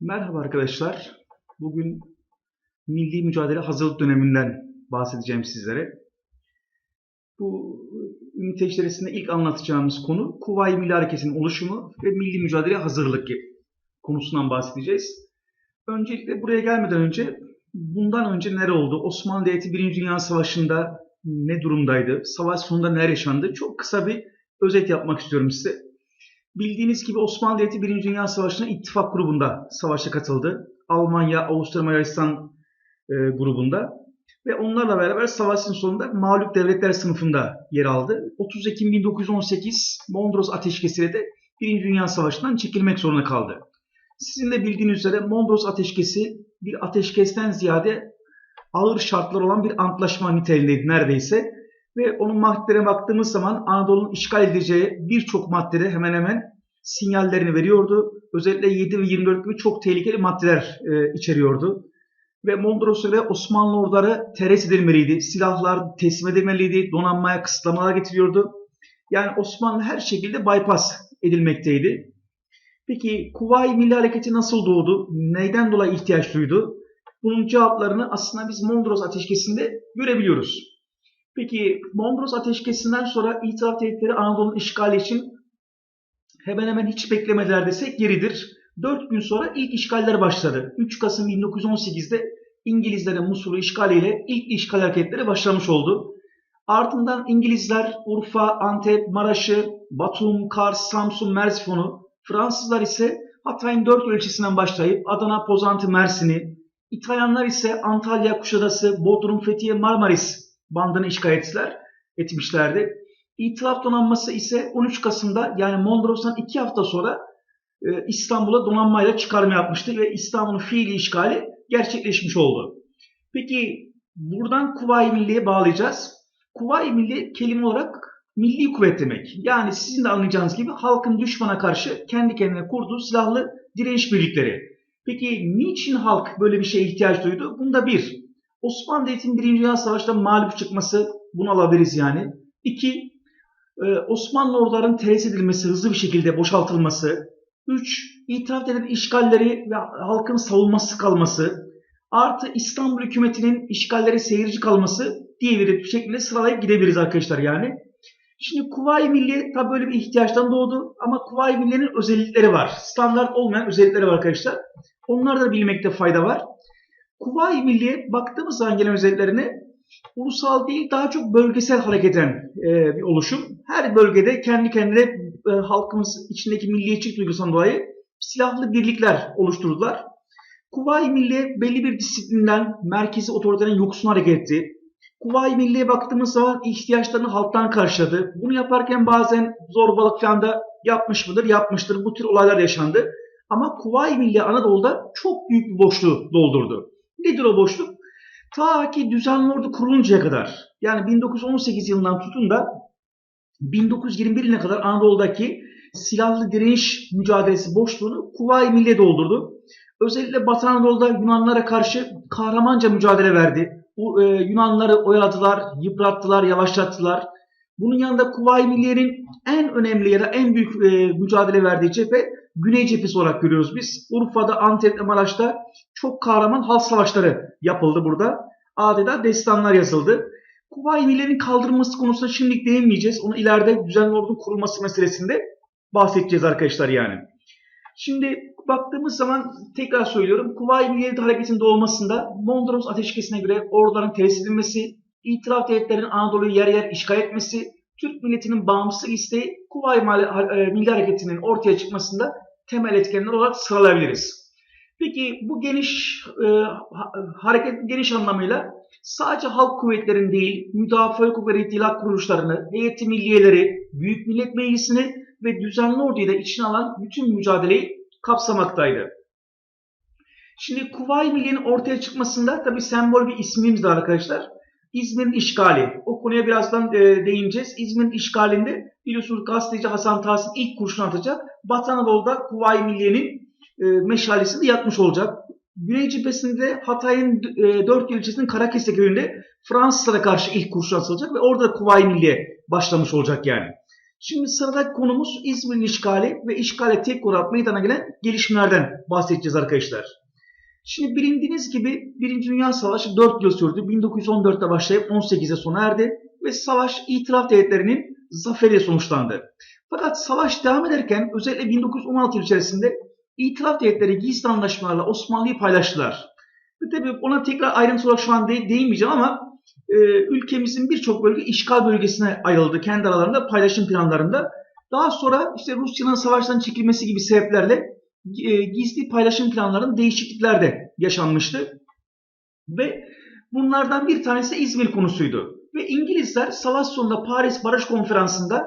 Merhaba arkadaşlar. Bugün milli mücadele hazırlık döneminden bahsedeceğim sizlere. Bu ünite içerisinde ilk anlatacağımız konu Kuvayi Milli Hareketi'nin oluşumu ve milli mücadele hazırlık konusundan bahsedeceğiz. Öncelikle buraya gelmeden önce bundan önce neler oldu? Osmanlı Devleti 1. Dünya Savaşı'nda ne durumdaydı? Savaş sonunda neler yaşandı? Çok kısa bir özet yapmak istiyorum size. Bildiğiniz gibi Osmanlı Devleti 1. Dünya Savaşı'na ittifak grubunda savaşa katıldı. Almanya, Avusturya, Macaristan e, grubunda ve onlarla beraber savaşın sonunda mağlup devletler sınıfında yer aldı. 30 Ekim 1918 Mondros Ateşkesi'yle de 1. Dünya Savaşı'ndan çekilmek zorunda kaldı. Sizin de bildiğiniz üzere Mondros Ateşkesi bir ateşkesten ziyade ağır şartlar olan bir antlaşma niteliğindeydi neredeyse ve onun maddelere baktığımız zaman Anadolu'nun işgal edileceği birçok maddede hemen hemen sinyallerini veriyordu. Özellikle 7 ve 24 gibi çok tehlikeli maddeler e, içeriyordu. Ve Mondros'a göre Osmanlı orduları teres edilmeliydi. Silahlar teslim edilmeliydi. Donanmaya kısıtlamalar getiriyordu. Yani Osmanlı her şekilde bypass edilmekteydi. Peki Kuvayi Milli Hareketi nasıl doğdu? Neyden dolayı ihtiyaç duydu? Bunun cevaplarını aslında biz Mondros Ateşkesi'nde görebiliyoruz. Peki Mondros Ateşkesi'nden sonra itiraf devletleri Anadolu'nun işgali için hemen hemen hiç beklemediler desek yeridir. 4 gün sonra ilk işgaller başladı. 3 Kasım 1918'de İngilizlerin Musul'u işgaliyle ilk işgal hareketleri başlamış oldu. Ardından İngilizler Urfa, Antep, Maraş'ı, Batum, Kars, Samsun, Merzifon'u, Fransızlar ise Hatay'ın 4 ölçüsünden başlayıp Adana, Pozantı, Mersin'i, İtalyanlar ise Antalya, Kuşadası, Bodrum, Fethiye, Marmaris bandını işgal etmişlerdi. İtilaf donanması ise 13 Kasım'da yani Mondros'tan 2 hafta sonra e, İstanbul'a donanmayla çıkarma yapmıştı ve İstanbul'un fiili işgali gerçekleşmiş oldu. Peki buradan Kuvayi Milli'ye bağlayacağız. Kuvayi Milli kelime olarak milli kuvvet demek. Yani sizin de anlayacağınız gibi halkın düşmana karşı kendi kendine kurduğu silahlı direniş birlikleri. Peki niçin halk böyle bir şeye ihtiyaç duydu? Bunda bir, Osmanlı Devleti'nin 1. Dünya Savaşı'nda mağlup çıkması bunu alabiliriz yani. İki, e, Osmanlı ordularının teres edilmesi, hızlı bir şekilde boşaltılması. Üç, itiraf edilen işgalleri ve halkın savunması kalması. Artı İstanbul hükümetinin işgalleri seyirci kalması diye bir şekilde sıralayıp gidebiliriz arkadaşlar yani. Şimdi Kuvayi Milli tabi böyle bir ihtiyaçtan doğdu ama Kuvayi Milli'nin özellikleri var. Standart olmayan özellikleri var arkadaşlar. Onları da bilmekte fayda var. Kuvayi Milliye baktığımız zaman gelen özelliklerine ulusal değil daha çok bölgesel hareket eden e, bir oluşum. Her bölgede kendi kendine e, halkımız içindeki milliyetçilik duygusundan dolayı silahlı birlikler oluşturdular. Kuvayi Milliye belli bir disiplinden, merkezi otoriteden yoksun hareket etti. Kuvayi Milliye baktığımız zaman ihtiyaçlarını halktan karşıladı. Bunu yaparken bazen zorbalık falan da yapmış mıdır? Yapmıştır. Bu tür olaylar yaşandı. Ama Kuvayi Milliye Anadolu'da çok büyük bir boşluğu doldurdu. Nedir o boşluk? Ta ki düzenli ordu kuruluncaya kadar yani 1918 yılından tutun da 1921 yılına kadar Anadolu'daki silahlı direniş mücadelesi boşluğunu Kuvayi Milliye doldurdu. Özellikle Batı Anadolu'da Yunanlara karşı kahramanca mücadele verdi. E, Yunanları oyaladılar, yıprattılar, yavaşlattılar. Bunun yanında Kuvayi Milliye'nin en önemli ya da en büyük e, mücadele verdiği cephe Güney cephesi olarak görüyoruz biz. Urfa'da, Antep'te, Maraş'ta çok kahraman halk savaşları yapıldı burada. Adeta destanlar yazıldı. Kuvayi Milliye'nin kaldırılması konusunda şimdilik değinmeyeceğiz. Onu ileride düzenli ordunun kurulması meselesinde bahsedeceğiz arkadaşlar yani. Şimdi baktığımız zaman tekrar söylüyorum. Kuvayi Milliye Hareketi'nin doğmasında Mondros Ateşkesi'ne göre orduların tesis edilmesi, itiraf devletlerinin Anadolu'yu yer yer işgal etmesi, Türk milletinin bağımsızlık isteği Kuvayi Milli Hareketi'nin ortaya çıkmasında temel etkenler olarak sıralayabiliriz. Peki bu geniş e, hareket geniş anlamıyla sadece halk kuvvetlerin değil, müdafaa kuvvetleri ihtilal kuruluşlarını, heyeti milliyeleri, Büyük Millet Meclisi'ni ve düzenli orduyu da içine alan bütün mücadeleyi kapsamaktaydı. Şimdi Kuvayi Milliye'nin ortaya çıkmasında tabi sembol bir ismimiz de arkadaşlar. İzmir'in işgali. O konuya birazdan e, değineceğiz. İzmir'in işgalinde biliyorsunuz gazeteci Hasan Tahsin ilk kurşun atacak. Batı Anadolu'da Kuvayi Milliye'nin e, meşalesinde yatmış olacak. Güney cephesinde Hatay'ın e, 4 ilçesinin Karakese köyünde Fransızlara karşı ilk kurşun atılacak ve orada Kuvayi Milliye başlamış olacak yani. Şimdi sıradaki konumuz İzmir'in işgali ve işgale tek olarak meydana gelen gelişmelerden bahsedeceğiz arkadaşlar. Şimdi bilindiğiniz gibi Birinci Dünya Savaşı 4 yıl sürdü. 1914'te başlayıp 18'e sona erdi ve savaş itiraf devletlerinin zaferiyle sonuçlandı. Fakat savaş devam ederken özellikle 1916 yıl içerisinde itiraf devletleri gizli anlaşmalarla Osmanlı'yı paylaştılar. Ve tabii ona tekrar ayrıntı olarak şu an de- değinmeyeceğim ama e, ülkemizin birçok bölge işgal bölgesine ayrıldı kendi aralarında paylaşım planlarında. Daha sonra işte Rusya'nın savaştan çekilmesi gibi sebeplerle gizli paylaşım planlarının değişiklikler de yaşanmıştı. Ve bunlardan bir tanesi İzmir konusuydu. Ve İngilizler savaş sonunda Paris Barış Konferansı'nda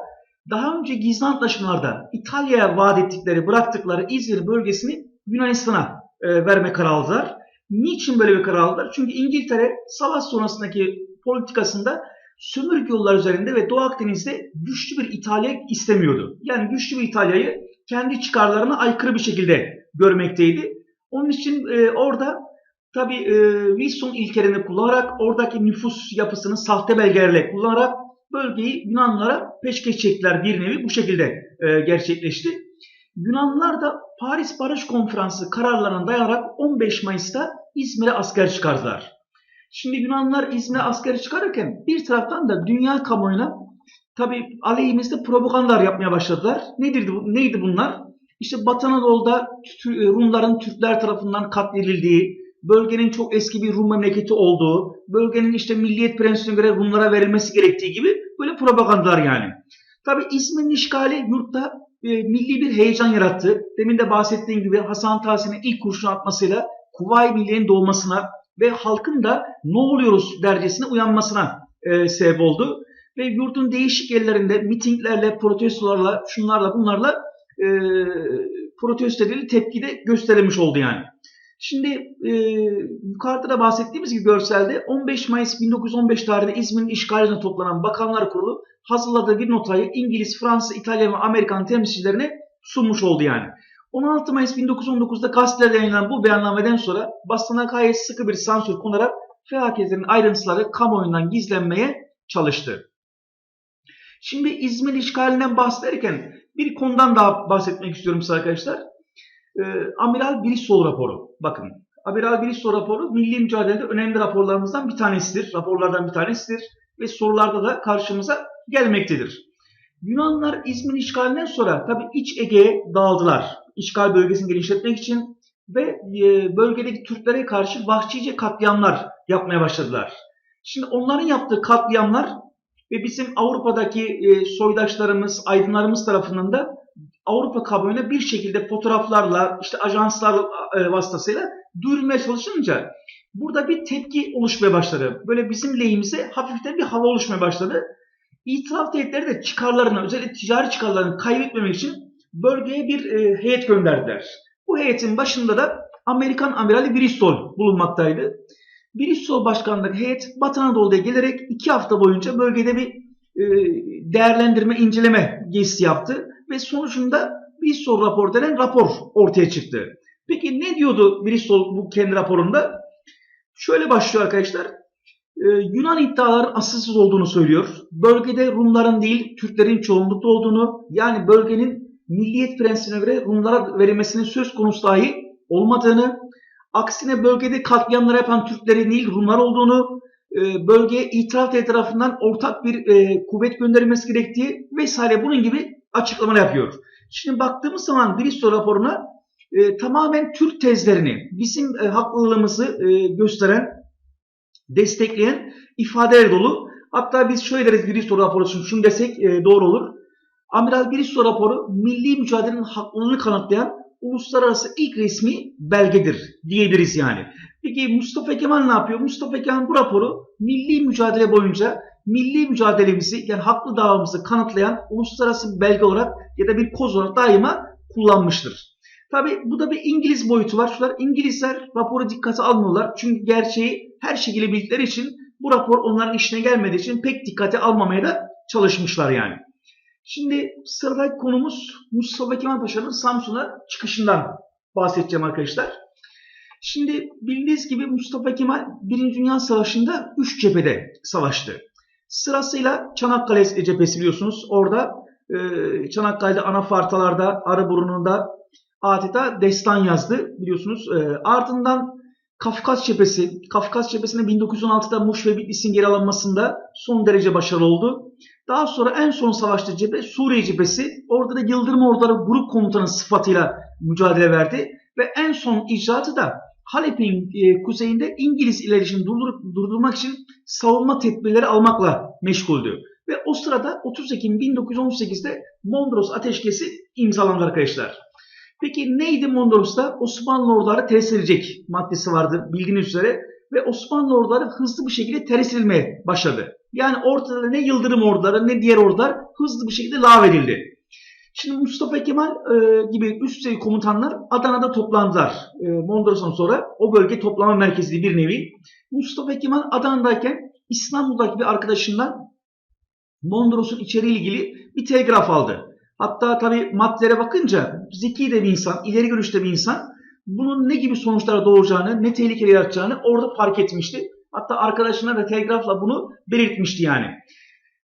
daha önce gizli antlaşmalarda İtalya'ya vaat ettikleri, bıraktıkları İzmir bölgesini Yunanistan'a e, verme kararı aldılar. Niçin böyle bir karar aldılar? Çünkü İngiltere savaş sonrasındaki politikasında sömürge yollar üzerinde ve Doğu Akdeniz'de güçlü bir İtalya istemiyordu. Yani güçlü bir İtalya'yı kendi çıkarlarına aykırı bir şekilde görmekteydi. Onun için e, orada tabi e, Wilson ilkelerini kullanarak oradaki nüfus yapısını sahte belgelerle kullanarak bölgeyi Yunanlılara peşkeş çektiler bir nevi bu şekilde e, gerçekleşti. Yunanlılar da Paris Barış Konferansı kararlarına dayanarak 15 Mayıs'ta İzmir'e asker çıkardılar. Şimdi Yunanlılar İzmir'e asker çıkarırken bir taraftan da dünya kamuoyuna tabi aleyhimizde propagandalar yapmaya başladılar. Nedir, neydi bunlar? İşte Batı Anadolu'da Tü- Rumların Türkler tarafından katledildiği, bölgenin çok eski bir Rum memleketi olduğu, bölgenin işte milliyet prensibine göre Rumlara verilmesi gerektiği gibi böyle propagandalar yani. Tabi İzmir'in işgali yurtta e, milli bir heyecan yarattı. Demin de bahsettiğim gibi Hasan Tahsin'in ilk kurşun atmasıyla Kuvayi Milliye'nin doğmasına ve halkın da ne oluyoruz dercesine uyanmasına e, sebep oldu. Ve yurdun değişik yerlerinde mitinglerle, protestolarla, şunlarla bunlarla e, protesto edildi, tepki de gösterilmiş oldu yani. Şimdi e, yukarıda da bahsettiğimiz gibi görselde 15 Mayıs 1915 tarihinde İzmir'in işgaline toplanan Bakanlar Kurulu hazırladığı bir notayı İngiliz, Fransız, İtalyan ve Amerikan temsilcilerine sunmuş oldu yani. 16 Mayıs 1919'da gazetelerde yayınlanan bu beyannameden sonra basına gayet sıkı bir sansür konarak felaketlerin ayrıntıları kamuoyundan gizlenmeye çalıştı. Şimdi İzmir işgalinden bahsederken bir konudan daha bahsetmek istiyorum size arkadaşlar. Ee, Amiral Brisol raporu. Bakın Amiral Brisol raporu milli mücadelede önemli raporlarımızdan bir tanesidir. Raporlardan bir tanesidir. Ve sorularda da karşımıza gelmektedir. Yunanlar İzmir işgalinden sonra tabi iç Ege'ye dağıldılar. İşgal bölgesini genişletmek için ve e, bölgedeki Türklere karşı vahşice katliamlar yapmaya başladılar. Şimdi onların yaptığı katliamlar ve bizim Avrupa'daki e, soydaşlarımız, aydınlarımız tarafından da Avrupa kamuoyuna bir şekilde fotoğraflarla, işte ajanslar e, vasıtasıyla duyurulmaya çalışınca burada bir tepki oluşmaya başladı. Böyle bizim lehimize hafiften bir hava oluşmaya başladı. İtiraf devletleri de çıkarlarını, özellikle ticari çıkarlarını kaybetmemek için bölgeye bir e, heyet gönderdiler. Bu heyetin başında da Amerikan amirali Bristol bulunmaktaydı. Bristol başkanlığı heyet Batı Anadolu'ya gelerek iki hafta boyunca bölgede bir e, değerlendirme, inceleme gezisi yaptı ve sonucunda Bristol raporu denen rapor ortaya çıktı. Peki ne diyordu Bristol bu kendi raporunda? Şöyle başlıyor arkadaşlar. Ee, Yunan iddiaların asılsız olduğunu söylüyor. Bölgede Rumların değil Türklerin çoğunlukta olduğunu yani bölgenin milliyet prensibine göre Rumlara verilmesinin söz konusu dahi olmadığını, aksine bölgede katliamlar yapan Türklerin değil Rumlar olduğunu, e, bölgeye itiraf devleti tarafından ortak bir e, kuvvet gönderilmesi gerektiği vesaire bunun gibi açıklamalar yapıyor. Şimdi baktığımız zaman Bristol raporuna e, tamamen Türk tezlerini, bizim haklılığımızı gösteren, destekleyen ifadeler dolu. Hatta biz şöyle deriz Bristol raporu için şunu desek doğru olur. Amiral Bristol raporu milli mücadelenin haklılığını kanıtlayan uluslararası ilk resmi belgedir diyebiliriz yani. Peki Mustafa Kemal ne yapıyor? Mustafa Kemal bu raporu milli mücadele boyunca milli mücadelemizi yani haklı davamızı kanıtlayan uluslararası belge olarak ya da bir koz olarak daima kullanmıştır. Tabi bu da bir İngiliz boyutu var. Şunlar İngilizler raporu dikkate almıyorlar. Çünkü gerçeği her şekilde bildikleri için bu rapor onların işine gelmediği için pek dikkate almamaya da çalışmışlar yani. Şimdi sıradaki konumuz Mustafa Kemal Paşa'nın Samsun'a çıkışından bahsedeceğim arkadaşlar. Şimdi bildiğiniz gibi Mustafa Kemal 1. Dünya Savaşı'nda 3 cephede savaştı. Sırasıyla Çanakkale cephesi biliyorsunuz. Orada e, Çanakkale'de Anafartalar'da, Arıburnu'nda adeta destan yazdı biliyorsunuz. E, ardından Kafkas cephesi, Kafkas cephesinde 1916'da Muş ve Bitlis'in geri alınmasında son derece başarılı oldu. Daha sonra en son savaştığı cephe Suriye cephesi. Orada da Yıldırım Orduları Grup Komutanı sıfatıyla mücadele verdi. Ve en son icraatı da Halep'in e, kuzeyinde İngiliz ilerişini durdur, durdurmak için savunma tedbirleri almakla meşguldü. Ve o sırada 30 Ekim 1918'de Mondros Ateşkesi imzalandı arkadaşlar. Peki neydi Mondros'ta? Osmanlı orduları edilecek maddesi vardı bildiğiniz üzere. Ve Osmanlı orduları hızlı bir şekilde edilmeye başladı. Yani ortada ne Yıldırım orduları ne diğer ordular hızlı bir şekilde lağvedildi. Şimdi Mustafa Kemal e, gibi üst düzey komutanlar Adana'da toplandılar. E, Mondros'tan sonra o bölge toplama merkezi bir nevi. Mustafa Kemal Adana'dayken İstanbul'daki bir arkadaşından Mondros'un içeriği ilgili bir telgraf aldı. Hatta tabi maddelere bakınca zeki de bir insan, ileri görüşte bir insan bunun ne gibi sonuçlar doğuracağını, ne tehlikeler yaratacağını orada fark etmişti. Hatta arkadaşına da telgrafla bunu belirtmişti yani.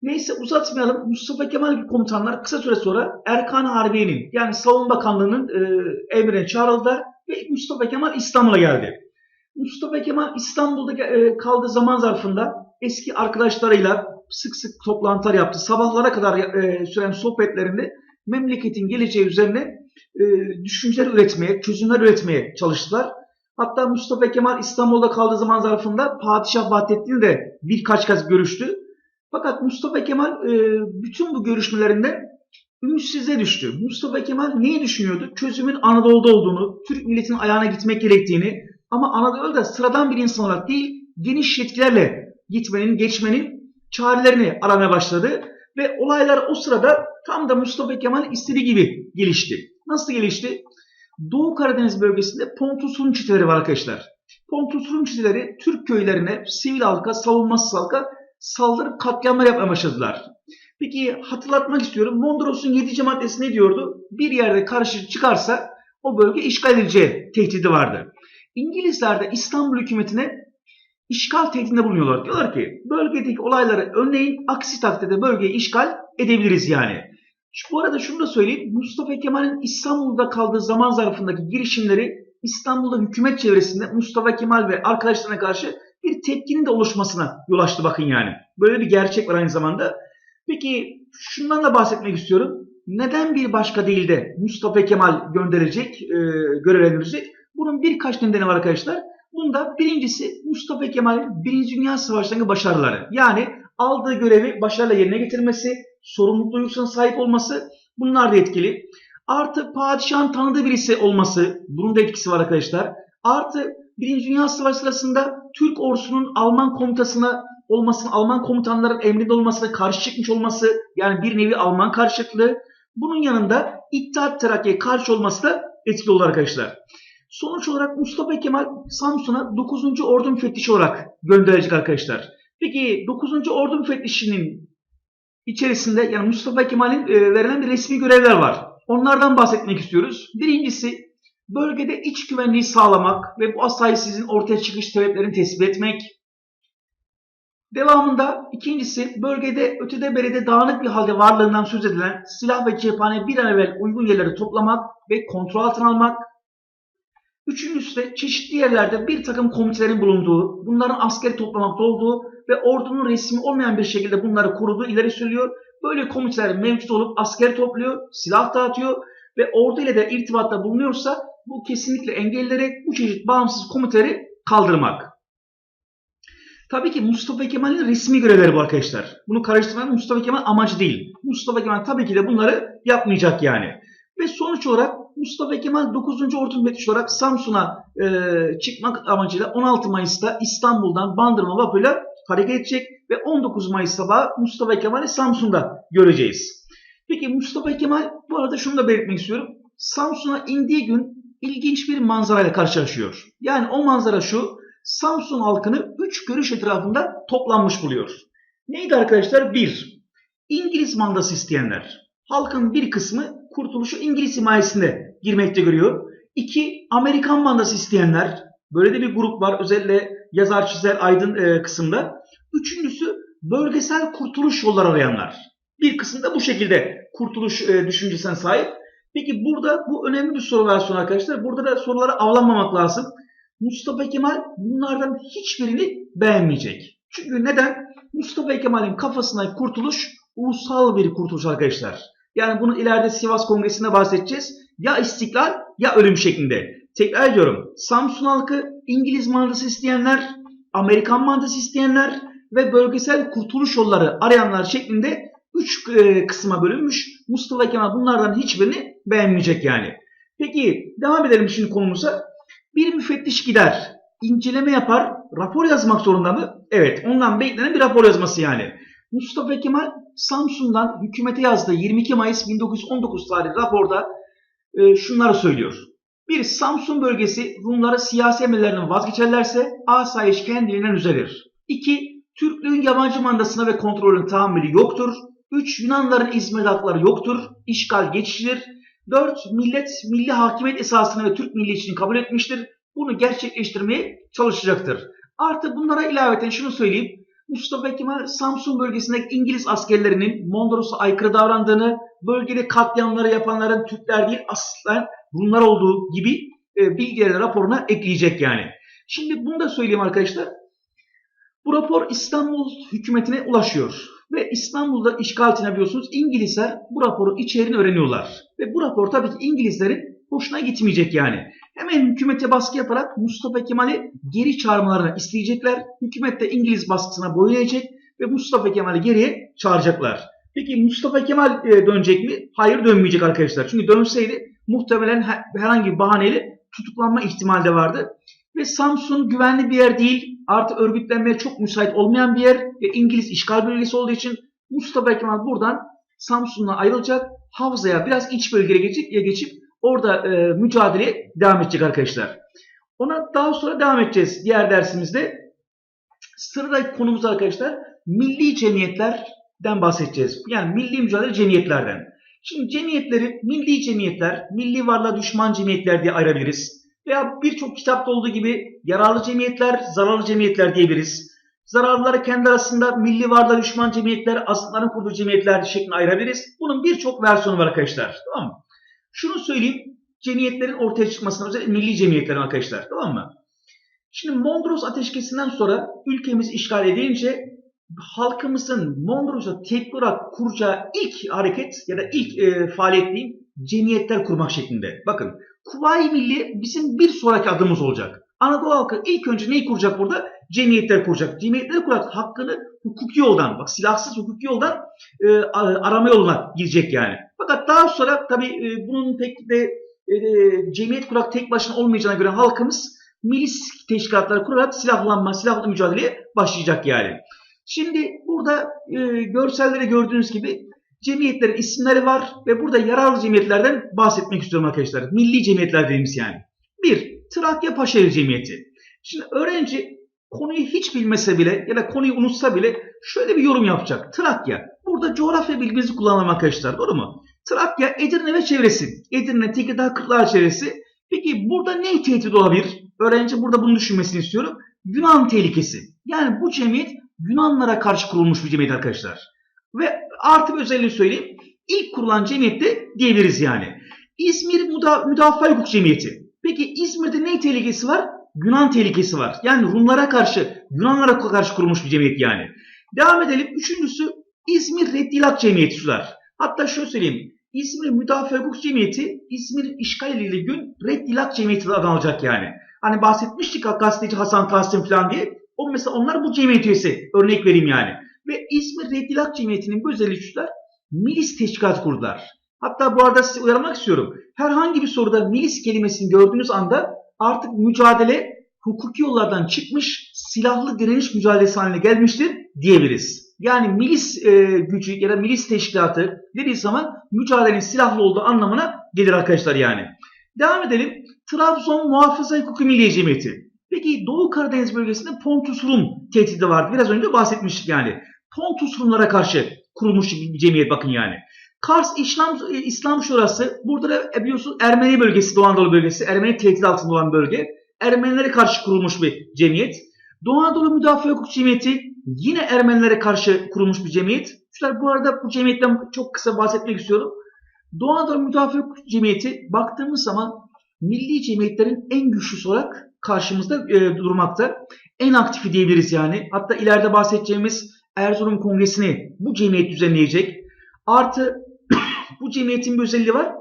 Neyse uzatmayalım. Mustafa Kemal gibi komutanlar kısa süre sonra Erkan Harbiye'nin yani Savunma Bakanlığı'nın e, emrine çağrıldı ve Mustafa Kemal İstanbul'a geldi. Mustafa Kemal İstanbul'da e, kaldığı zaman zarfında eski arkadaşlarıyla sık sık toplantılar yaptı. Sabahlara kadar e, süren sohbetlerinde memleketin geleceği üzerine e, düşünceler üretmeye, çözümler üretmeye çalıştılar. Hatta Mustafa Kemal İstanbul'da kaldığı zaman zarfında Padişah Vahdettin'i de birkaç kez görüştü. Fakat Mustafa Kemal e, bütün bu görüşmelerinde ümitsizliğe düştü. Mustafa Kemal neyi düşünüyordu? Çözümün Anadolu'da olduğunu, Türk milletinin ayağına gitmek gerektiğini ama Anadolu'da sıradan bir insan olarak değil, geniş yetkilerle gitmenin, geçmenin çarelerini aramaya başladı. Ve olaylar o sırada tam da Mustafa Kemal istediği gibi gelişti. Nasıl gelişti? Doğu Karadeniz bölgesinde Pontus Rum çeteleri var arkadaşlar. Pontus Rum çeteleri Türk köylerine, sivil halka, savunmasız halka saldırıp katliamlar yapmaya başladılar. Peki hatırlatmak istiyorum. Mondros'un 7. maddesi ne diyordu? Bir yerde karşı çıkarsa o bölge işgal edileceği tehdidi vardı. İngilizler de İstanbul hükümetine işgal tehdidinde bulunuyorlar. Diyorlar ki bölgedeki olayları önleyin aksi takdirde bölgeyi işgal edebiliriz yani. Şu, bu arada şunu da söyleyeyim. Mustafa Kemal'in İstanbul'da kaldığı zaman zarfındaki girişimleri İstanbul'da hükümet çevresinde Mustafa Kemal ve arkadaşlarına karşı bir tepkinin de oluşmasına yol açtı bakın yani. Böyle bir gerçek var aynı zamanda. Peki şundan da bahsetmek istiyorum. Neden bir başka değil de Mustafa Kemal gönderilecek, e, görevlendirilecek? Bunun birkaç nedeni var arkadaşlar. Bunda birincisi Mustafa Kemal'in Birinci Dünya Savaşı'ndaki başarıları. Yani aldığı görevi başarıyla yerine getirmesi, sorumluluk duygusuna sahip olması bunlar da etkili. Artı padişahın tanıdığı birisi olması, bunun da etkisi var arkadaşlar. Artı Birinci Dünya Savaşı sırasında Türk ordusunun Alman komutasına olmasına, Alman komutanların emrinde olmasına karşı çıkmış olması, yani bir nevi Alman karşıtlığı. Bunun yanında İttihat Terakki'ye karşı olması da etkili olur arkadaşlar. Sonuç olarak Mustafa Kemal Samsun'a 9. Ordu Müfettişi olarak gönderilecek arkadaşlar. Peki 9. Ordu Müfettişi'nin içerisinde yani Mustafa Kemal'in e, verilen bir resmi görevler var. Onlardan bahsetmek istiyoruz. Birincisi bölgede iç güvenliği sağlamak ve bu asayisizin ortaya çıkış sebeplerini tespit etmek. Devamında ikincisi bölgede ötede beride dağınık bir halde varlığından söz edilen silah ve cephane bir an evvel uygun yerlere toplamak ve kontrol altına almak. Üçüncüsü de çeşitli yerlerde bir takım komitelerin bulunduğu, bunların askeri toplamakta olduğu ve ordunun resmi olmayan bir şekilde bunları koruduğu ileri sürüyor. Böyle komiteler mevcut olup asker topluyor, silah dağıtıyor ve ordu ile de irtibatta bulunuyorsa bu kesinlikle engellenerek bu çeşit bağımsız komiteleri kaldırmak. Tabii ki Mustafa Kemal'in resmi görevleri bu arkadaşlar. Bunu karıştırmak Mustafa Kemal amacı değil. Mustafa Kemal tabii ki de bunları yapmayacak yani. Ve sonuç olarak Mustafa Kemal 9. Ordu Müfettişi olarak Samsun'a e, çıkmak amacıyla 16 Mayıs'ta İstanbul'dan Bandırma vapuruyla hareket edecek ve 19 Mayıs sabahı Mustafa Kemal'i Samsun'da göreceğiz. Peki Mustafa Kemal bu arada şunu da belirtmek istiyorum. Samsun'a indiği gün ilginç bir manzarayla karşılaşıyor. Yani o manzara şu. Samsun halkını 3 görüş etrafında toplanmış buluyor. Neydi arkadaşlar? 1. İngiliz mandası isteyenler. Halkın bir kısmı kurtuluşu İngiliz himayesinde girmekte görüyor. 2. Amerikan mandası isteyenler. Böyle de bir grup var. Özellikle yazar çizer aydın e, kısımda. Üçüncüsü bölgesel kurtuluş yolları arayanlar. Bir kısım da bu şekilde kurtuluş e, düşüncesine sahip. Peki burada bu önemli bir soru versiyonu arkadaşlar. Burada da sorulara avlanmamak lazım. Mustafa Kemal bunlardan hiçbirini beğenmeyecek. Çünkü neden? Mustafa Kemal'in kafasındaki kurtuluş ulusal bir kurtuluş arkadaşlar. Yani bunu ileride Sivas Kongresi'nde bahsedeceğiz. Ya istiklal ya ölüm şeklinde. Tekrar ediyorum. Samsun halkı İngiliz mantısı isteyenler, Amerikan mantısı isteyenler ve bölgesel kurtuluş yolları arayanlar şeklinde üç e, kısma bölünmüş. Mustafa Kemal bunlardan hiçbirini beğenmeyecek yani. Peki devam edelim şimdi konumuza. Bir müfettiş gider, inceleme yapar, rapor yazmak zorunda mı? Evet, ondan beklenen bir rapor yazması yani. Mustafa Kemal Samsun'dan hükümete yazdığı 22 Mayıs 1919 tarihli raporda e, şunları söylüyor. Bir, Samsun bölgesi Rumları siyasi emirlerinden vazgeçerlerse asayiş kendiliğinden düzelir. İki, Türklüğün yabancı mandasına ve kontrolün tahammülü yoktur. Üç, Yunanların İzmir'de hakları yoktur. İşgal geçicidir. Dört, millet milli hakimiyet esasını ve Türk milliyetçiliğini kabul etmiştir. Bunu gerçekleştirmeye çalışacaktır. Artı bunlara ilaveten şunu söyleyeyim. Mustafa Kemal Samsun bölgesindeki İngiliz askerlerinin Mondros'a aykırı davrandığını, bölgede katliamları yapanların Türkler değil aslen Rumlar olduğu gibi e, bilgileri raporuna ekleyecek yani. Şimdi bunu da söyleyeyim arkadaşlar. Bu rapor İstanbul hükümetine ulaşıyor. Ve İstanbul'da işgal altına biliyorsunuz İngilizler bu raporun içeriğini öğreniyorlar. Ve bu rapor tabii ki İngilizlerin hoşuna gitmeyecek yani. Hemen hükümete baskı yaparak Mustafa Kemal'i geri çağırmalarını isteyecekler. Hükümet de İngiliz baskısına boyun eğecek ve Mustafa Kemal'i geriye çağıracaklar. Peki Mustafa Kemal e, dönecek mi? Hayır dönmeyecek arkadaşlar. Çünkü dönseydi muhtemelen herhangi bir bahaneyle tutuklanma ihtimali de vardı. Ve Samsun güvenli bir yer değil. Artı örgütlenmeye çok müsait olmayan bir yer. Ve İngiliz işgal bölgesi olduğu için Mustafa Kemal buradan Samsun'dan ayrılacak. Havza'ya biraz iç bölgeye geçip, geçip orada e, mücadele devam edecek arkadaşlar. Ona daha sonra devam edeceğiz diğer dersimizde. Sıradaki konumuz arkadaşlar milli cemiyetlerden bahsedeceğiz. Yani milli mücadele cemiyetlerden. Şimdi cemiyetleri milli cemiyetler, milli varlığa düşman cemiyetler diye ayırabiliriz. Veya birçok kitapta olduğu gibi yararlı cemiyetler, zararlı cemiyetler diyebiliriz. Zararlıları kendi arasında milli varlığa düşman cemiyetler, azınların kurduğu cemiyetler şeklinde ayırabiliriz. Bunun birçok versiyonu var arkadaşlar. Tamam mı? Şunu söyleyeyim. Cemiyetlerin ortaya çıkmasına özellikle milli cemiyetlerin arkadaşlar. Tamam mı? Şimdi Mondros ateşkesinden sonra ülkemiz işgal edilince halkımızın Mondros'a tepki olarak kuracağı ilk hareket ya da ilk e, faaliyet diyeyim cemiyetler kurmak şeklinde. Bakın Kuvayi Milli bizim bir sonraki adımız olacak. Anadolu halkı ilk önce neyi kuracak burada? Cemiyetler kuracak. Cemiyetler kurarak hakkını hukuki yoldan, bak silahsız hukuki yoldan e, arama yoluna girecek yani. Fakat daha sonra tabii e, bunun pek de e, cemiyet kurak tek başına olmayacağına göre halkımız milis teşkilatları kurarak silahlanma, silahlı mücadeleye başlayacak yani. Şimdi burada e, görsellerde gördüğünüz gibi cemiyetlerin isimleri var ve burada yararlı cemiyetlerden bahsetmek istiyorum arkadaşlar. Milli cemiyetler dediğimiz yani. Bir, Trakya Paşaeli Cemiyeti. Şimdi öğrenci konuyu hiç bilmese bile ya da konuyu unutsa bile şöyle bir yorum yapacak. Trakya. Burada coğrafya bilgimizi kullanalım arkadaşlar. Doğru mu? Trakya, Edirne ve çevresi. Edirne, Tekirdağ, Kırklar çevresi. Peki burada ne tehdit olabilir? Öğrenci burada bunu düşünmesini istiyorum. Yunan tehlikesi. Yani bu cemiyet Yunanlara karşı kurulmuş bir cemiyet arkadaşlar. Ve artı bir özelliği söyleyeyim. İlk kurulan cemiyette diyebiliriz yani. İzmir Müda Müdafaa Hukuk Cemiyeti. Peki İzmir'de ne tehlikesi var? Yunan tehlikesi var. Yani Rumlara karşı, Yunanlara karşı kurulmuş bir cemiyet yani. Devam edelim. Üçüncüsü İzmir Reddilat Cemiyeti sular. Hatta şöyle söyleyeyim. İzmir Müdafaa Hukuk Cemiyeti İzmir işgal edildiği gün Reddilat Cemiyeti adını alacak yani. Hani bahsetmiştik gazeteci Hasan Tahsin falan diye. O mesela onlar bu cemiyet üyesi. Örnek vereyim yani. Ve İzmir Reddilat Cemiyeti'nin bu özelliği şular. Milis teşkilat kurdular. Hatta bu arada size uyarmak istiyorum. Herhangi bir soruda milis kelimesini gördüğünüz anda artık mücadele hukuki yollardan çıkmış, silahlı direniş mücadelesi haline gelmiştir diyebiliriz. Yani milis e, gücü ya da milis teşkilatı dediği zaman mücadelenin silahlı olduğu anlamına gelir arkadaşlar yani. Devam edelim. Trabzon Muhafaza Hukuku Milliye Cemiyeti. Peki Doğu Karadeniz bölgesinde Pontus Rum tehdidi vardı. Biraz önce bahsetmiştik yani. Pontus Rumlara karşı kurulmuş bir cemiyet bakın yani. Kars İslam, İslam Şurası burada da biliyorsunuz Ermeni bölgesi, Doğu Anadolu bölgesi, Ermeni tehdit altında olan bölge. Ermenilere karşı kurulmuş bir cemiyet. Doğu Anadolu Müdafaa Hukuk Cemiyeti yine Ermenilere karşı kurulmuş bir cemiyet. Çocuklar bu arada bu cemiyetten çok kısa bahsetmek istiyorum. Doğu Anadolu Hukuk Cemiyeti baktığımız zaman milli cemiyetlerin en güçlüsü olarak karşımızda e, durmakta. En aktifi diyebiliriz yani. Hatta ileride bahsedeceğimiz Erzurum Kongresi'ni bu cemiyet düzenleyecek. Artı bu cemiyetin bir özelliği var.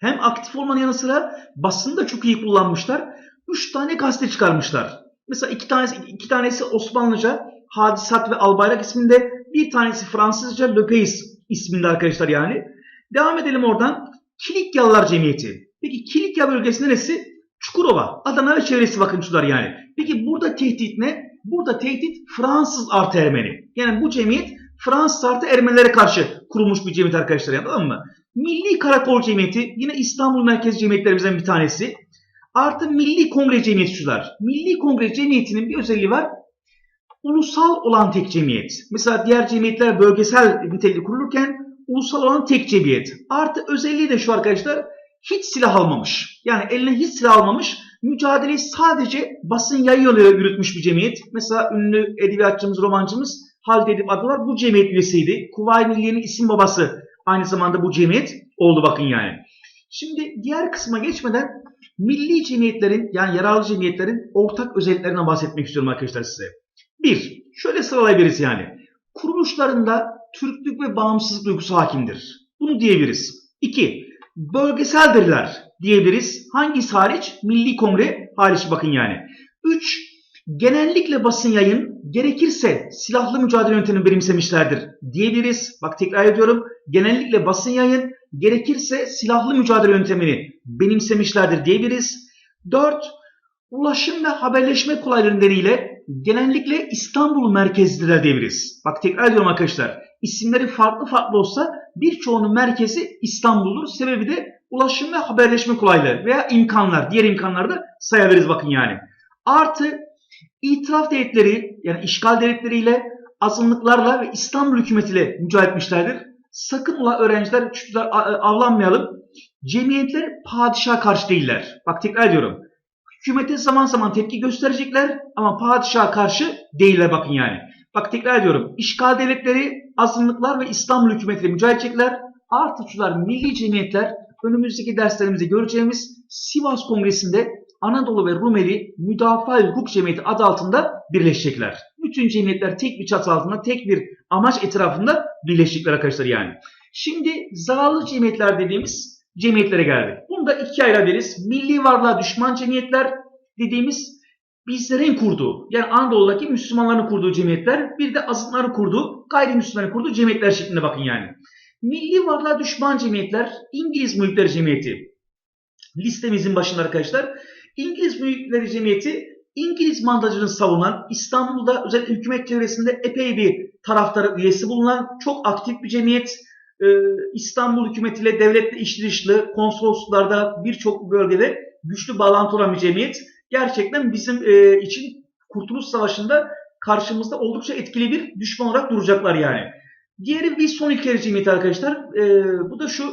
Hem aktif olmanın yanı sıra basını da çok iyi kullanmışlar. Üç tane gazete çıkarmışlar. Mesela iki tanesi, iki tanesi Osmanlıca Hadisat ve Albayrak isminde. Bir tanesi Fransızca Le Pays isminde arkadaşlar yani. Devam edelim oradan. Kilikyalılar Cemiyeti. Peki Kilikya bölgesi neresi? Çukurova. Adana ve çevresi bakınçılar yani. Peki burada tehdit ne? Burada tehdit Fransız artı Ermeni. Yani bu cemiyet Fransız artı Ermenilere karşı kurulmuş bir cemiyet arkadaşlar yani tamam mı? Milli Karakol Cemiyeti yine İstanbul merkez cemiyetlerimizden bir tanesi. Artı Milli Kongre Cemiyetçiler. Milli Kongre Cemiyeti'nin bir özelliği var. Ulusal olan tek cemiyet. Mesela diğer cemiyetler bölgesel nitelikli kurulurken ulusal olan tek cemiyet. Artı özelliği de şu arkadaşlar hiç silah almamış. Yani eline hiç silah almamış. Mücadeleyi sadece basın yayı yoluyla yürütmüş bir cemiyet. Mesela ünlü edebiyatçımız, romancımız Halide Edip adı var. Bu cemiyet üyesiydi. Kuvayi Milliye'nin isim babası aynı zamanda bu cemiyet oldu bakın yani. Şimdi diğer kısma geçmeden milli cemiyetlerin yani yararlı cemiyetlerin ortak özelliklerinden bahsetmek istiyorum arkadaşlar size. Bir, şöyle sıralayabiliriz yani. Kuruluşlarında Türklük ve bağımsızlık duygusu hakimdir. Bunu diyebiliriz. İki, bölgeseldirler diyebiliriz. Hangisi hariç? Milli Kongre hariç bakın yani. Üç, genellikle basın yayın gerekirse silahlı mücadele yöntemini benimsemişlerdir diyebiliriz. Bak tekrar ediyorum. Genellikle basın yayın gerekirse silahlı mücadele yöntemini benimsemişlerdir diyebiliriz. 4. Ulaşım ve haberleşme kolaylığı nedeniyle genellikle İstanbul merkezliler diyebiliriz. Bak tekrar ediyorum arkadaşlar. İsimleri farklı farklı olsa birçoğunun merkezi İstanbul'dur. Sebebi de ulaşım ve haberleşme kolaylığı veya imkanlar, diğer imkanları da sayabiliriz bakın yani. Artı itiraf devletleri yani işgal devletleriyle azınlıklarla ve İstanbul hükümetiyle mücadele etmişlerdir. Sakın ola öğrenciler, çocuklar avlanmayalım. Cemiyetler padişaha karşı değiller. Bak tekrar ediyorum. Hükümete zaman zaman tepki gösterecekler ama padişaha karşı değiller bakın yani. Bak tekrar ediyorum. İşgal devletleri, azınlıklar ve İstanbul hükümetiyle mücadele edecekler. Artıçlar, milli cemiyetler önümüzdeki derslerimizde göreceğimiz Sivas Kongresi'nde Anadolu ve Rumeli Müdafaa Hukuk Cemiyeti adı altında birleşecekler. Bütün cemiyetler tek bir çatı altında, tek bir amaç etrafında birleşecekler arkadaşlar yani. Şimdi zararlı cemiyetler dediğimiz cemiyetlere geldik. Bunu da ikiye ayırabiliriz. Milli varlığa düşman cemiyetler dediğimiz bizlerin kurduğu, yani Anadolu'daki Müslümanların kurduğu cemiyetler, bir de azınlıkların kurduğu, gayrimüslimlerin kurduğu cemiyetler şeklinde bakın yani. Milli varlığa düşman cemiyetler, İngiliz Mülkleri Cemiyeti listemizin başında arkadaşlar. İngiliz Mülkleri Cemiyeti İngiliz mandacılığını savunan İstanbul'da özellikle hükümet çevresinde epey bir taraftarı üyesi bulunan çok aktif bir cemiyet. Ee, İstanbul hükümetiyle devletle içli dışlı konsolosluklarda birçok bölgede güçlü bağlantı olan bir cemiyet. Gerçekten bizim e, için Kurtuluş Savaşı'nda karşımızda oldukça etkili bir düşman olarak duracaklar yani. Diğeri Wilson İlkeleri Cemiyeti arkadaşlar. E, bu da şu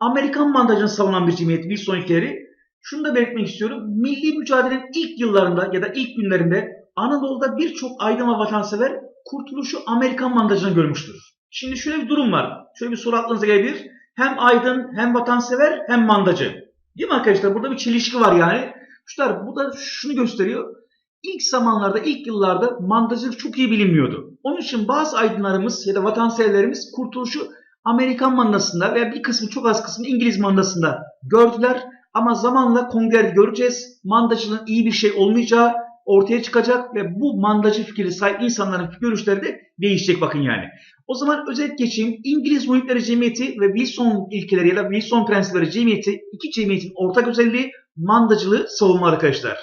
Amerikan mandacını savunan bir cemiyet Wilson İlkeleri. Şunu da belirtmek istiyorum. Milli mücadelenin ilk yıllarında ya da ilk günlerinde Anadolu'da birçok aydın ve vatansever kurtuluşu Amerikan mandacına görmüştür. Şimdi şöyle bir durum var. Şöyle bir soru aklınıza gelebilir. Hem aydın hem vatansever hem mandacı. Değil mi arkadaşlar? Burada bir çelişki var yani. Çocuklar bu da şunu gösteriyor. İlk zamanlarda, ilk yıllarda mandacılık çok iyi bilinmiyordu. Onun için bazı aydınlarımız ya da vatanseverlerimiz kurtuluşu Amerikan mandasında veya bir kısmı çok az kısmı İngiliz mandasında gördüler. Ama zamanla kongrede göreceğiz. Mandacılığın iyi bir şey olmayacağı ortaya çıkacak ve bu mandacı fikri sahip insanların görüşleri de değişecek bakın yani. O zaman özet geçeyim. İngiliz Muhitleri Cemiyeti ve Wilson ilkeleri ya da Wilson prensipleri cemiyeti iki cemiyetin ortak özelliği mandacılığı savunma arkadaşlar.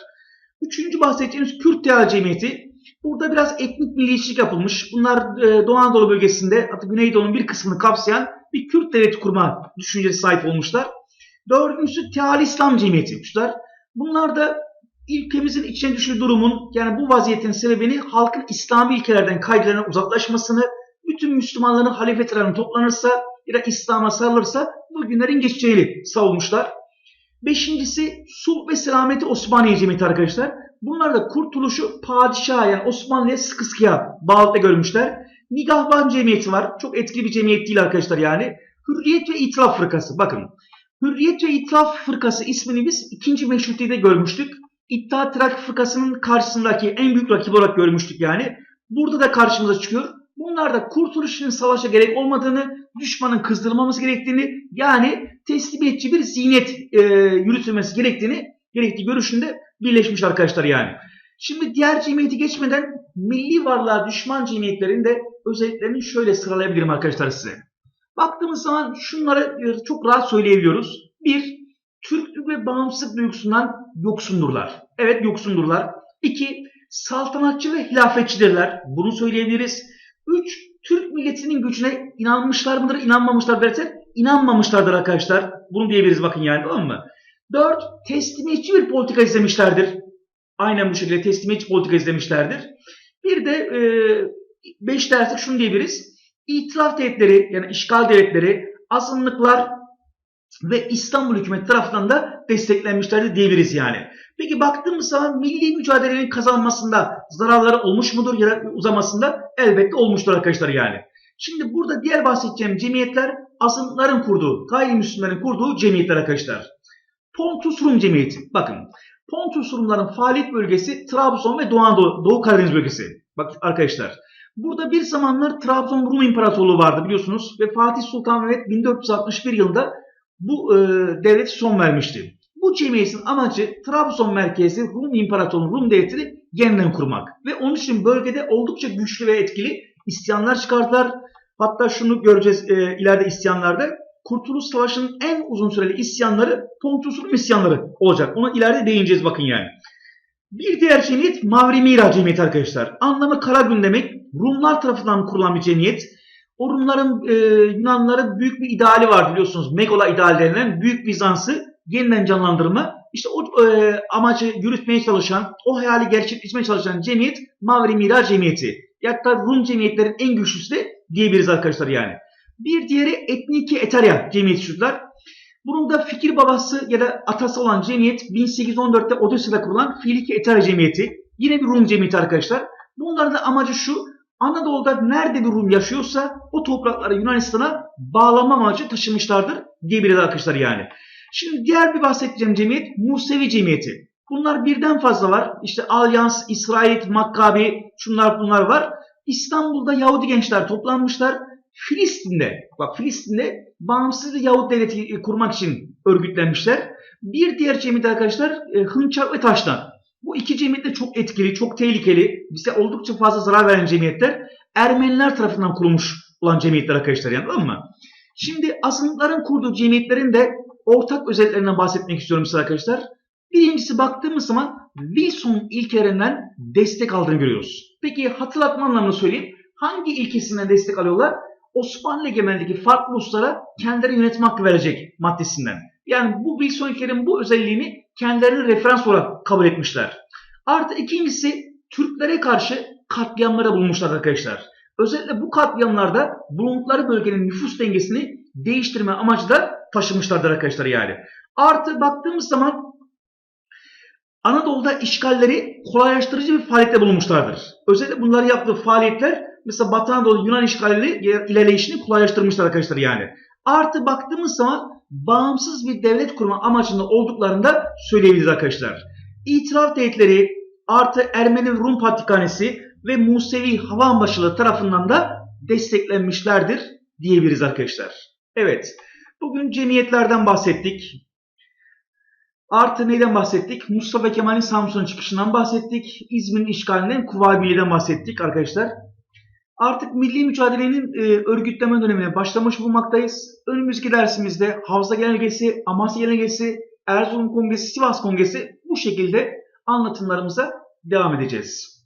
Üçüncü bahsedeceğimiz Kürt Teal Cemiyeti. Burada biraz etnik milliyetçilik yapılmış. Bunlar e, Doğu Anadolu bölgesinde hatta Güneydoğu'nun bir kısmını kapsayan bir Kürt devleti kurma düşüncesi sahip olmuşlar. Dördüncüsü Teal İslam Cemiyeti yapmışlar. Bunlar da ülkemizin içine düştüğü durumun yani bu vaziyetin sebebini halkın İslami ilkelerden kaydılarına uzaklaşmasını, bütün Müslümanların halifetlerinin toplanırsa ya da İslam'a sarılırsa bu günlerin geçeceğini savunmuşlar. Beşincisi Sulh ve Selameti Osmaniye Cemiyeti arkadaşlar. Bunlar da kurtuluşu padişaha yani Osmanlı'ya sıkı sıkıya bağlılıkla görmüşler. Nigahban Cemiyeti var. Çok etkili bir cemiyet değil arkadaşlar yani. Hürriyet ve İtilaf Fırkası. Bakın. Hürriyet ve İtilaf Fırkası ismini biz ikinci meşrutiyede görmüştük. İttihat Terakki Fırkası'nın karşısındaki en büyük rakip olarak görmüştük yani. Burada da karşımıza çıkıyor. Bunlar da kurtuluş için savaşa gerek olmadığını, düşmanın kızdırılmaması gerektiğini, yani teslimiyetçi bir zihniyet e, yürütülmesi gerektiğini, gerektiği görüşünde birleşmiş arkadaşlar yani. Şimdi diğer cemiyeti geçmeden milli varlığa düşman cemiyetlerin de özelliklerini şöyle sıralayabilirim arkadaşlar size. Baktığımız zaman şunları çok rahat söyleyebiliyoruz. Bir, Türklük ve bağımsızlık duygusundan yoksundurlar. Evet yoksundurlar. İki, saltanatçı ve hilafetçidirler. Bunu söyleyebiliriz. Üç, Türk milletinin gücüne inanmışlar mıdır, inanmamışlar dersek inanmamışlardır arkadaşlar. Bunu diyebiliriz bakın yani tamam mı? Dört, teslimiyetçi bir politika izlemişlerdir. Aynen bu şekilde teslimiyetçi politika izlemişlerdir. Bir de e, beş dersek şunu diyebiliriz. İtilaf devletleri yani işgal devletleri, azınlıklar ve İstanbul hükümeti tarafından da desteklenmişlerdir diyebiliriz yani. Peki baktığımız zaman milli mücadelenin kazanmasında zararları olmuş mudur ya da uzamasında elbette olmuştur arkadaşlar yani. Şimdi burada diğer bahsedeceğim cemiyetler azınlıkların kurduğu, gayrimüslimlerin kurduğu cemiyetler arkadaşlar. Pontus Rum Cemiyeti. Bakın Pontus Rumların faaliyet bölgesi Trabzon ve Doğu, Doğu Karadeniz bölgesi. Bak arkadaşlar. Burada bir zamanlar Trabzon Rum İmparatorluğu vardı biliyorsunuz ve Fatih Sultan Mehmet 1461 yılında bu e, devleti son vermişti. Bu cemiyetin amacı Trabzon merkezi Rum İmparatorluğu Rum devletini yeniden kurmak. Ve onun için bölgede oldukça güçlü ve etkili isyanlar çıkardılar. Hatta şunu göreceğiz e, ileride isyanlarda. Kurtuluş Savaşı'nın en uzun süreli isyanları Pontus Rum isyanları olacak. Ona ileride değineceğiz bakın yani. Bir diğer cemiyet Mavri Mira Cemiyeti arkadaşlar. Anlamı kara gün demek. Rumlar tarafından kurulan bir cemiyet. O Rumların, e, Yunanlıların büyük bir ideali var biliyorsunuz. Megola ideal denilen Büyük Bizans'ı yeniden canlandırma. İşte o e, amacı yürütmeye çalışan, o hayali gerçekleştirmeye çalışan cemiyet Mavri Mira Cemiyeti. Hatta Rum cemiyetlerin en güçlüsü de diyebiliriz arkadaşlar yani. Bir diğeri Etniki Eterya Cemiyeti çocuklar. Bunun da fikir babası ya da atası olan cemiyet 1814'te Odessa'da kurulan Filiki Eterya Cemiyeti. Yine bir Rum cemiyeti arkadaşlar. Bunların da amacı şu. Anadolu'da nerede bir Rum yaşıyorsa o toprakları Yunanistan'a bağlama amacı taşımışlardır diyebiliriz arkadaşlar yani. Şimdi diğer bir bahsedeceğim cemiyet Musevi Cemiyeti. Bunlar birden fazla var. İşte Alyans, İsrail, Makkabi, şunlar bunlar var. İstanbul'da Yahudi gençler toplanmışlar. Filistin'de, bak Filistin'de bağımsız bir Yahudi devleti kurmak için örgütlenmişler. Bir diğer cemiyet arkadaşlar e, Hınçak ve Taş'tan. Bu iki cemiyet de çok etkili, çok tehlikeli, bize oldukça fazla zarar veren cemiyetler. Ermeniler tarafından kurulmuş olan cemiyetler arkadaşlar yani tamam mı? Şimdi azınlıkların kurduğu cemiyetlerin de ortak özelliklerinden bahsetmek istiyorum size arkadaşlar. Birincisi baktığımız zaman Wilson ilkelerinden destek aldığını görüyoruz. Peki hatırlatma anlamında söyleyeyim. Hangi ilkesinden destek alıyorlar? Osmanlı egemenliğindeki farklı uluslara kendileri yönetim hakkı verecek maddesinden. Yani bu Wilson ilkelerin bu özelliğini kendilerine referans olarak kabul etmişler. Artı ikincisi Türklere karşı katliamlara bulmuşlar arkadaşlar. Özellikle bu katliamlarda bulundukları bölgenin nüfus dengesini değiştirme amacı da taşımışlardır arkadaşlar yani. Artı baktığımız zaman Anadolu'da işgalleri kolaylaştırıcı bir faaliyette bulunmuşlardır. Özellikle bunları yaptığı faaliyetler mesela Batı Anadolu Yunan işgali ilerleyişini kolaylaştırmışlar arkadaşlar yani. Artı baktığımız zaman bağımsız bir devlet kurma amacında olduklarını da söyleyebiliriz arkadaşlar. İtiraf devletleri artı Ermeni Rum Patrikhanesi ve Musevi Havanbaşıları tarafından da desteklenmişlerdir diyebiliriz arkadaşlar. Evet, bugün cemiyetlerden bahsettik. Artı neyden bahsettik? Mustafa Kemal'in Samsun çıkışından bahsettik. İzmir'in işgalinden Kuvayi Milliye'den bahsettik arkadaşlar. Artık milli mücadelenin e, örgütleme dönemine başlamış bulunmaktayız. Önümüzdeki dersimizde Havza Genelgesi, Amasya Genelgesi, Erzurum Kongresi, Sivas Kongresi bu şekilde anlatımlarımıza devam edeceğiz.